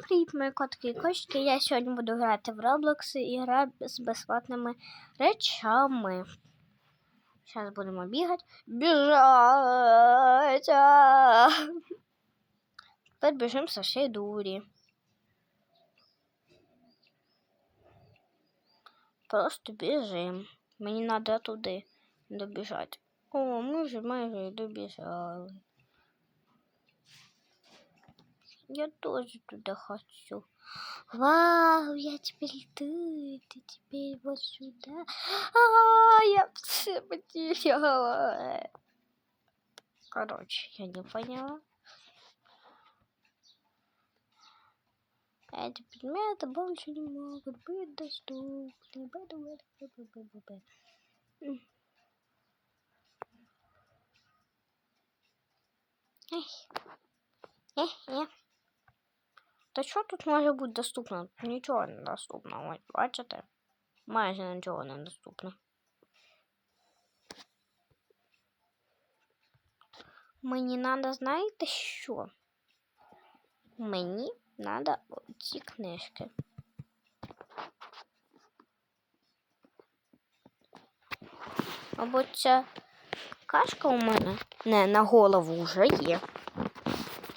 привіт, мої котики і кошки. Я сьогодні буду грати в Roblox і грати з безплатними речами. Зараз будемо бігати. Біжать! Тепер біжимо со всієї дурі. Просто біжимо. Мені треба туди добіжати. О, ми вже майже добіжали. Я тоже туда хочу. Вау, я теперь ты, ты теперь вот сюда. А, я все потеряла. Короче, я не поняла. Эти предметы больше не могут быть доступны. Эх. Эх, эх. Та що тут може бути доступно? Нічого не доступно. Ось, бачите? Майже нічого не доступно. Мені треба, знаєте що? Мені треба ці книжки. Або ця кашка у мене не на голову вже є.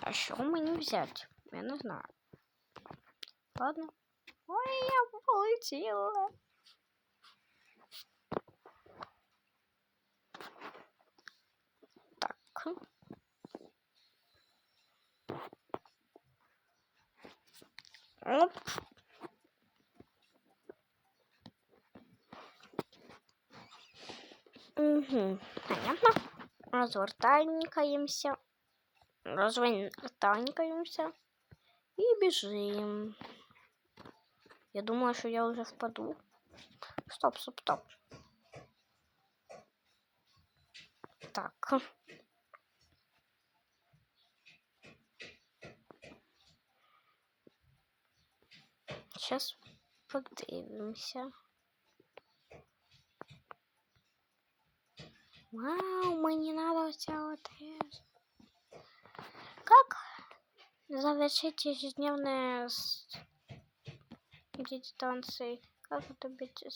А що мені взяти? Я не знаю. Ладно. Ой, я полетела. Так. Оп. Угу. Понятно. Развертанькаемся. Развертанькаемся. І біжим. Я думаю, що я вже впаду. Стоп, стоп, стоп. Так. Сейчас подивимося. Вау, мені надо оця от. Как завершить ежедневные эти танцы. Как соберите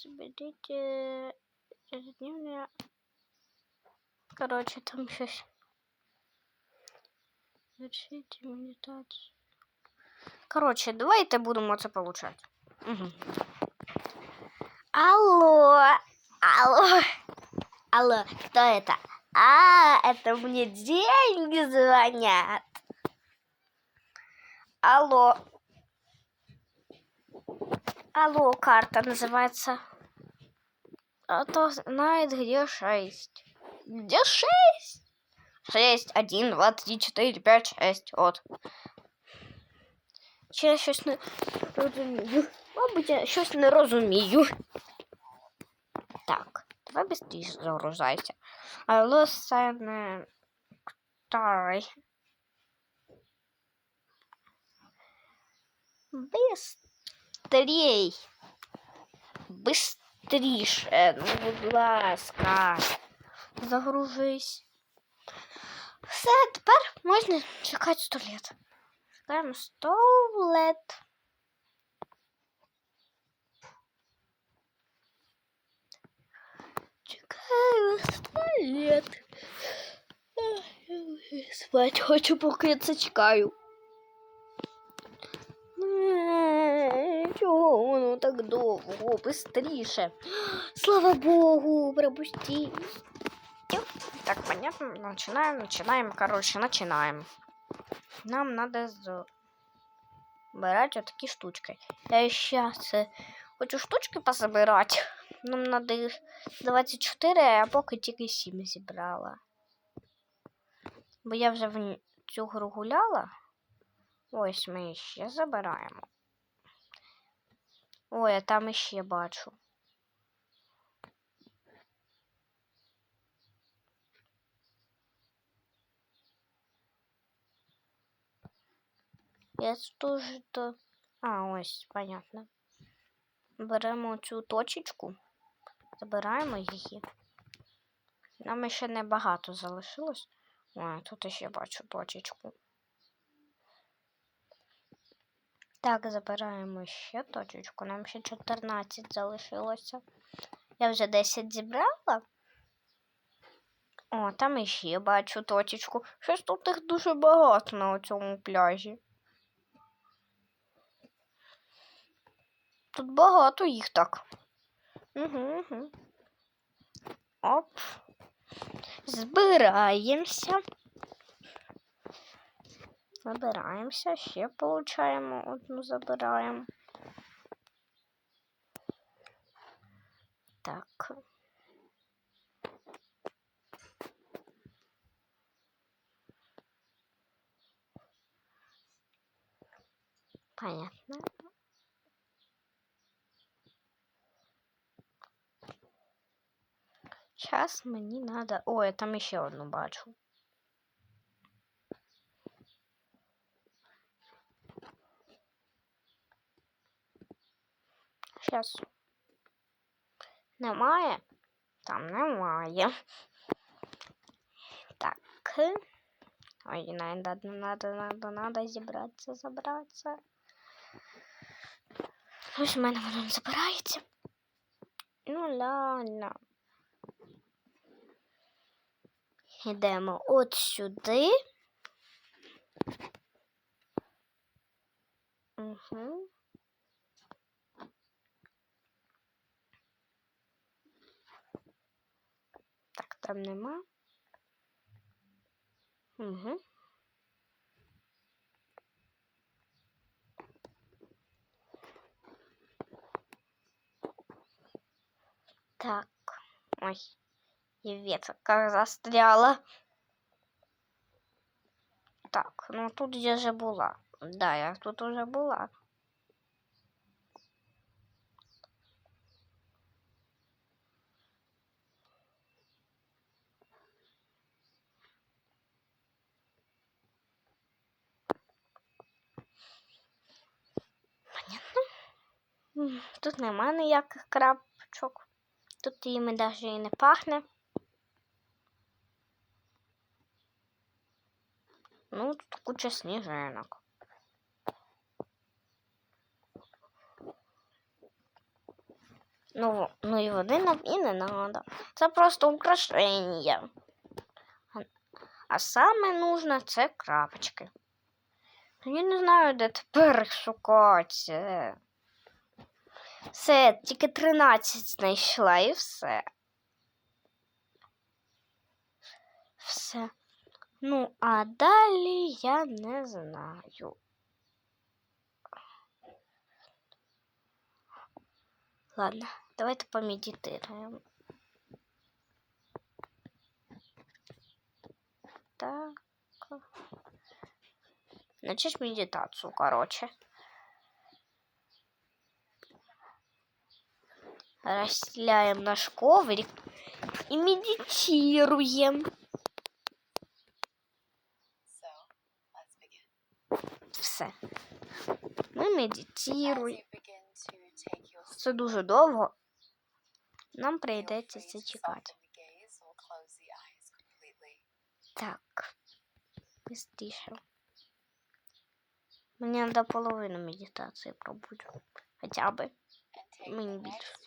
ежедневные... Короче, там щось. Завершите медитацию. Короче, давайте будемо це получать. Угу. Алло! Алло! Алло, кто это? А, это мне деньги звонят. Алло. Алло, карта называется. А то знает, где шесть. Где шесть? Шесть, один, два, три, четыре, пять, шесть. Вот. Я щось не розумію? Мабуть, я щось не розумію. Так, давай быстрее загружайся. Алло, Сене. Старий. Быстрей. Быстріше, ну, будь ласка. Загружись. Все, тепер можна чекати сто лет. Чекаємо сто лет. Чекаю сто лет. Ах, я Спать хочу, поки це чекаю. Воно так довго? Бистріше. Слава Богу, пропусти. Так, понятно, начинаем, начинаем, короче, начинаем. Нам надо забирать вот такие штучки. Я сейчас хочу штучки позабирать. Нам надо їх 24, а я поки тільки 7 зібрала. Бо я вже в цю гру гуляла. Ось ми ще забираємо. Ой, а там іще бачу. Я тоже то. А, ось, понятно. Беремо цю точечку, забираємо її. Нам ще небагато залишилось. Ой, тут ще бачу точечку. Так, забираємо ще точечку. Нам ще 14 залишилося. Я вже 10 зібрала. О, там іще бачу точечку. Щось тут їх дуже багато на цьому пляжі. Тут багато їх так. Угу, угу. Оп. Збираємося. Забираємося, ще получаємо одну забираємо. Так. Понятно. Сейчас мені надо. О, я там ще одну бачу. Сейчас. Немає? Там немає. Так. Ой, надо, надо, надо, надо зібратися, забратися. Ось у мене воно забирається. Ну ладно. Йдемо от сюди. Угу. Так, там нема. Угу. Так. Ой. И ветка застряла. Так, ну тут я же була. Да, я тут уже була. Тут нема ніяких крапочок. Тут їми навіть і не пахне. Ну, тут куча сніжинок. Ну, ну і води нам і не надо. Це просто украшення. А, а саме нужно це крапочки. Я не знаю, де тепер їх шукати. Все, тільки 13 знайшла і все. Все. Ну, а далі я не знаю. Ладно, давайте помедитируем. Так. Начать медитацию, короче. Расстеляем наш коврик и медитируем. Все. Ми your Це дуже довго. Нам прийдеться це чекати. Так. Быстріше. Мені треба половину медитації пробути. Хоча б. Мені більше.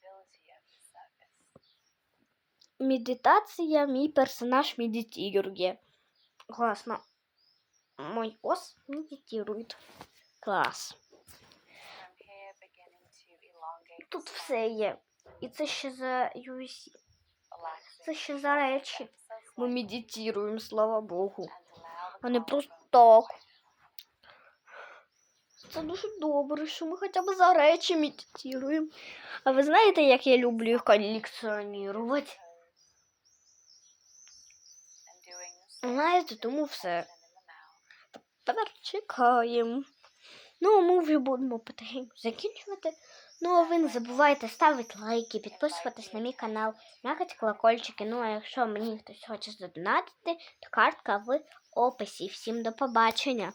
Медитація, мій персонаж медитує. Класно. Мой ос медитує. Клас. Тут все є. І це ще за UC. Це ще за речі. Ми медитуємо, слава Богу. А не просто так. Це дуже добре, що ми хоча б за речі медитуємо. А ви знаєте, як я люблю їх колекціонувати? Знаєте, тому все. тепер чекаємо. Ну, а ми вже будемо потихеньку закінчувати. Ну, а ви не забувайте ставити лайки, підписуватись на мій канал, м'якати колокольчики. Ну, а якщо мені хтось хоче задонатити, то картка в описі. Всім до побачення!